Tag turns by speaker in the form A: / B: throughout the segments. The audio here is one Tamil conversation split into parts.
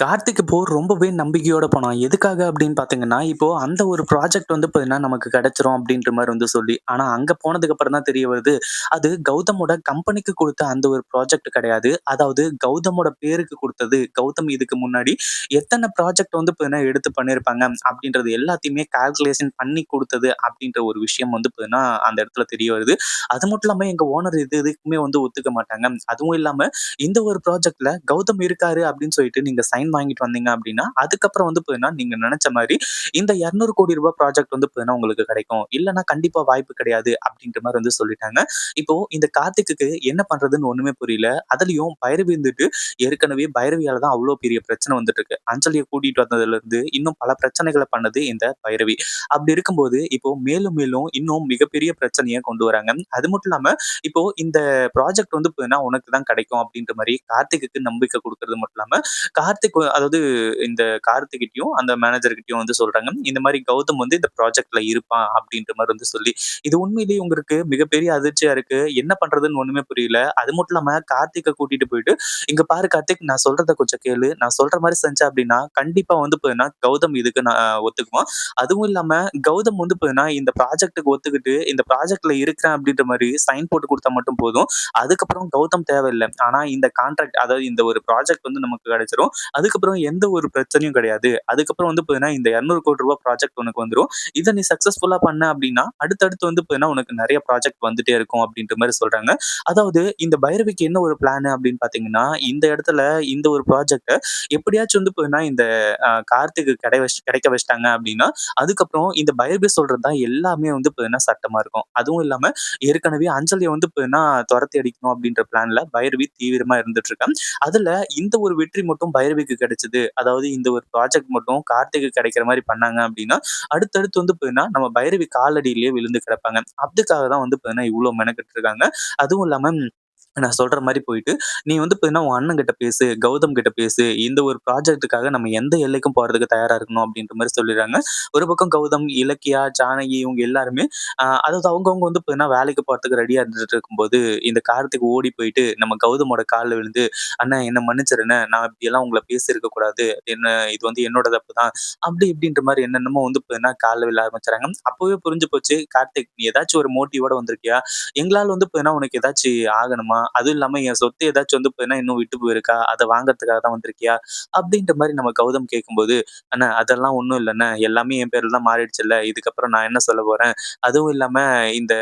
A: கார்த்திக் இப்போ ரொம்பவே நம்பிக்கையோட போனான். எதுக்காக அப்படின்னு பார்த்தீங்கன்னா, இப்போ அந்த ஒரு ப்ராஜெக்ட் வந்து பார்த்தீங்கன்னா, நமக்கு கிடைச்சிரும் அப்படின்ற மாதிரி வந்து சொல்லி. ஆனா அங்க போனதுக்கு அப்புறம் தான் தெரிய வருது, அது கௌதமோட கம்பெனிக்கு கொடுத்த அந்த ஒரு ப்ராஜெக்ட் கிடையாது. அதாவது கௌதமோட பேருக்கு கொடுத்தது கௌதம் இதுக்கு முன்னாடி எத்தனை ப்ராஜெக்ட் வந்து பார்த்தீங்கன்னா, எடுத்து பண்ணியிருப்பாங்க அப்படின்றது எல்லாத்தையுமே கால்குலேஷன் பண்ணி கொடுத்தது அப்படின்ற ஒரு விஷயம் வந்து பார்த்தீங்கன்னா, அந்த இடத்துல தெரிய வருது. அது மட்டும் இல்லாம எங்க ஓனர் இது எதுக்குமே வந்து ஒத்துக்க மாட்டாங்க. அதுவும் இல்லாம இந்த ஒரு ப்ராஜெக்ட்ல கௌதம் இருக்காரு அப்படின்னு சொல்லிட்டு நீங்க சைன் வாங்கிட்டு வந்தீங்க அப்படின்னா, அதுக்கப்புறம் வந்து பார்த்தீங்கன்னா, நீங்க நினைச்ச மாதிரி இந்த 200 கோடி ரூபாய் ப்ராஜெக்ட் வந்து பார்த்தீங்கன்னா, உங்களுக்கு கிடைக்கும். இல்லைன்னா கண்டிப்பா வாய்ப்பு கிடையாது அப்படின்ற மாதிரி வந்து சொல்லிட்டாங்க. இப்போ இந்த கார்த்திக்கு என்ன பண்றதுன்னு ஒண்ணுமே புரியல. அதுலயும் பைரவி இருந்துட்டு ஏற்கனவே பைரவியால தான் அவ்ளோ பெரிய பிரச்சனை வந்துட்டு இருக்கு. அஞ்சலியை கூட்டிட்டு வந்ததுல இருந்து இன்னும் பல பிரச்சனைகளை பண்ணது இந்த பைரவி. அப்படி இருக்கும்போது இப்போ மேலும் மேலும் இன்னும் மிகப்பெரிய பிரச்சனையை கொண்டு வராங்க. அது மட்டும் இல்லாம இப்போ இந்த ப்ராஜெக்ட் வந்து பார்த்தீங்கன்னா, உனக்கு தான் கிடைக்கும் அப்படின்ற மாதிரி கார்த்திக்கு நம்பிக்கை கொடுக்கறது மட்டும் இல்லாம, கார்த்திக் அதாவது இந்த கார்த்திகிட்டயும், அந்த மேனேஜர்கிட்டயும் வந்து சொல்றாங்க. இந்த மாதிரி கௌதம் வந்து இந்த ப்ராஜெக்ட்ல இருப்பான் அப்படின்ற மாதிரி வந்து சொல்லி. இது உண்மையிலேயே உங்களுக்கு மிகப்பெரிய அதிர்ச்சியா இருக்கு. என்ன பண்றதுன்னு ஒண்ணுமே புரியல. அது மட்டும் இல்லாம கார்த்திகை கூட்டிட்டு போயிட்டு, "இங்க பாரு கார்த்திக் நான் சொல்றத கொஞ்சம் கேளு. நான் சொல்ற மாதிரி செஞ்சேன் அப்படின்னா, கண்டிப்பா வந்து பார்த்தீங்கன்னா, கௌதம் இதுக்கு நான் ஒத்துக்குவான். அதுவும் இல்லாம கௌதம் வந்து பார்த்தீங்கன்னா, இந்த ப்ராஜெக்டுக்கு ஒத்துக்கிட்டு, இந்த ப்ராஜெக்ட்ல இருக்கிறேன் அப்படின்ற மாதிரி சைன் போட்டு கொடுத்தா மட்டும் போதும். அதுக்கப்புறம் கௌதம் தேவையில்ல. ஆனா இந்த கான்ட்ராக்ட் அதாவது இந்த ஒரு ப்ராஜெக்ட் வந்து நமக்கு கிடைச்சிரும். அது அதுக்கப்புறம் எந்த ஒரு பிரச்சனையும் கிடையாது. அதுக்கப்புறம் வந்து பார்த்தீங்கன்னா, இந்த 200 கோடி ரூபாய் ப்ராஜெக்ட் உனக்கு வந்துடும் இதை நீ சக்சஸ்ஃபுல்லா பண்ண அப்படின்னா, அடுத்தடுத்து வந்து பார்த்தீங்கன்னா, உனக்கு நிறைய ப்ராஜெக்ட் வந்துட்டே இருக்கும் அப்படின்ற மாதிரி சொல்றாங்க. அதாவது இந்த பைரவிக்கு என்ன ஒரு பிளான் அப்படின்னு பார்த்தீங்கன்னா, இந்த இடத்துல இந்த ஒரு ப்ராஜெக்ட்ட எப்படியாச்சும் வந்து பார்த்தீங்கன்னா, இந்த கார்த்திக்கு கிடை வச் கிடைக்க வச்சுட்டாங்க அப்படின்னா, அதுக்கப்புறம் இந்த பைரவி சொல்றது தான் எல்லாமே வந்து பார்த்தீங்கன்னா சட்டமா இருக்கும். அதுவும் இல்லாம ஏற்கனவே அஞ்சலியை வந்து பார்த்தீங்கன்னா, துரத்தி அடிக்கணும் அப்படின்ற பிளான்ல பைரவி தீவிரமா இருந்துட்டு இருக்கேன் அதுல இந்த ஒரு வெற்றி மட்டும் பைரவிக்கு கிடைச்சது. அதாவது இந்த ஒரு ப்ராஜெக்ட் மட்டும் கார்த்திக்கு கிடைக்கிற மாதிரி பண்ணாங்க அப்படின்னா, அடுத்தடுத்து வந்து பார்த்தீங்கன்னா, நம்ம பைரவி காலடியிலேயே விழுந்து கிடப்பாங்க. அதுக்காக தான் வந்து பார்த்தீங்கன்னா, இவ்வளோ மெனக்கெட்டு இருக்காங்க. அதுவும் இல்லாமல் நான் சொல்ற மாதிரி போயிட்டு, "நீ வந்து பார்த்தீங்கன்னா, உன் அண்ணன் கிட்ட பேசு, கௌதம் கிட்ட பேசு. இந்த ஒரு ப்ராஜெக்ட்டுக்காக நம்ம எந்த எல்லைக்கும் போறதுக்கு தயாரா இருக்கணும்." அப்படின்ற மாதிரி சொல்லிடுறாங்க. ஒரு பக்கம் கௌதம், இலக்கியா, ஜானகி இவங்க எல்லாருமே அதாவது அவங்கவுங்க வந்து பார்த்தீங்கன்னா, வேலைக்கு போறதுக்கு ரெடியா இருந்துட்டு இருக்கும்போது, இந்த காரத்துக்கு ஓடி போயிட்டு நம்ம கௌதமோட காலில் விழுந்து, "அண்ணா என்ன மன்னிச்சிரு நான் இப்படியெல்லாம் உங்களை பேசியிருக்க கூடாது. என்ன இது வந்து என்னோட தப்பு தான்." அப்படி இப்படின்ற மாதிரி என்னென்னமோ வந்து பார்த்தீங்கன்னா, கால்ல விழ ஆரம்பிச்சுறாங்க. அப்பவே புரிஞ்சு போச்சு, "கார்த்திக் நீ ஏதாச்சும் ஒரு மோட்டிவோட வந்திருக்கியா? எங்களால் வந்து பார்த்தீங்கன்னா, உனக்கு ஏதாச்சும் ஆகணுமா? அதுவும் இல்லாம என் சொத்து ஏதாச்சும் வந்து பார்த்தீங்கன்னா, இன்னும் விட்டு போயிருக்கா? அதை வாங்குறதுக்காக தான் வந்திருக்கியா?" அப்படின்ற மாதிரி நம்ம கௌதம் கேட்கும்போது, "அண்ணா அதெல்லாம் ஒண்ணும் இல்லைண்ணே எல்லாமே என் பேர்ல தான் மாறிடுச்சுல்ல. இதுக்கப்புறம் நான் என்ன சொல்ல போறேன்? அதுவும் இல்லாம இந்த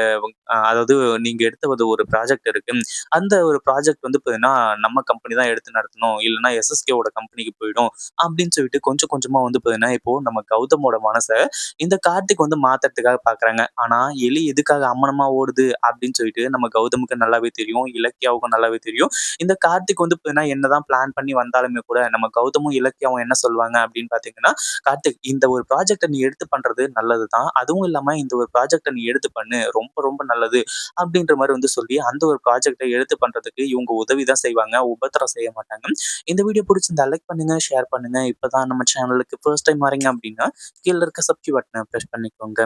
A: அதாவது நீங்க எடுத்த ஒரு ப்ராஜெக்ட் இருக்கு. அந்த ஒரு ப்ராஜெக்ட் வந்து பார்த்தீங்கன்னா, நம்ம கம்பெனி தான் எடுத்து நடத்தணும். இல்லன்னா எஸ்எஸ்கேவோட கம்பெனிக்கு போயிடும்." அப்படின்னு சொல்லிட்டு கொஞ்சம் கொஞ்சமா வந்து பார்த்தீங்கன்னா, இப்போ நம்ம கௌதமோட மனசை இந்த கார்த்திக் வந்து மாத்துறதுக்காக பார்க்குறாங்க. ஆனா எலி எதுக்காக அம்மனமா ஓடுது அப்படின்னு சொல்லிட்டு நம்ம கௌதமுக்கு நல்லாவே தெரியும். இலக்கியாவுக்கும் நல்லாவே தெரியும். இந்த கார்த்திக் வந்து பார்த்தீங்கன்னா, என்னதான் பிளான் பண்ணி வந்தாலுமே கூட நம்ம கௌதமும், இலக்கியாவும் என்ன சொல்லுவாங்க அப்படின்னு பார்த்தீங்கன்னா, "கார்த்திக் இந்த ஒரு ப்ராஜெக்டை நீ எடுத்து பண்றது நல்லது தான். அதுவும் இல்லாம இந்த ஒரு ப்ராஜெக்டை நீ எடுத்து பண்ணு. ரொம்ப ரொம்ப நல்லது." அப்படின்ற மாதிரி வந்து சொல்லி அந்த ஒரு ப்ராஜெக்ட்ட எடுத்து பண்றதுக்கு இவங்க உதவி தான் செய்வாங்க. உபத்திரம் செய்ய மாட்டாங்க. இந்த வீடியோ பிடிச்சிருந்தா லைக் பண்ணுங்க, ஷேர் பண்ணுங்க. இப்பதான் நம்ம சேனலுக்கு ஃபர்ஸ்ட் டைம் வரீங்க அப்படின்னா, கீழ இருக்க சப்ஸ்கிரைப் பட்டனை ப்ரெஸ் பண்ணிக்கோங்க.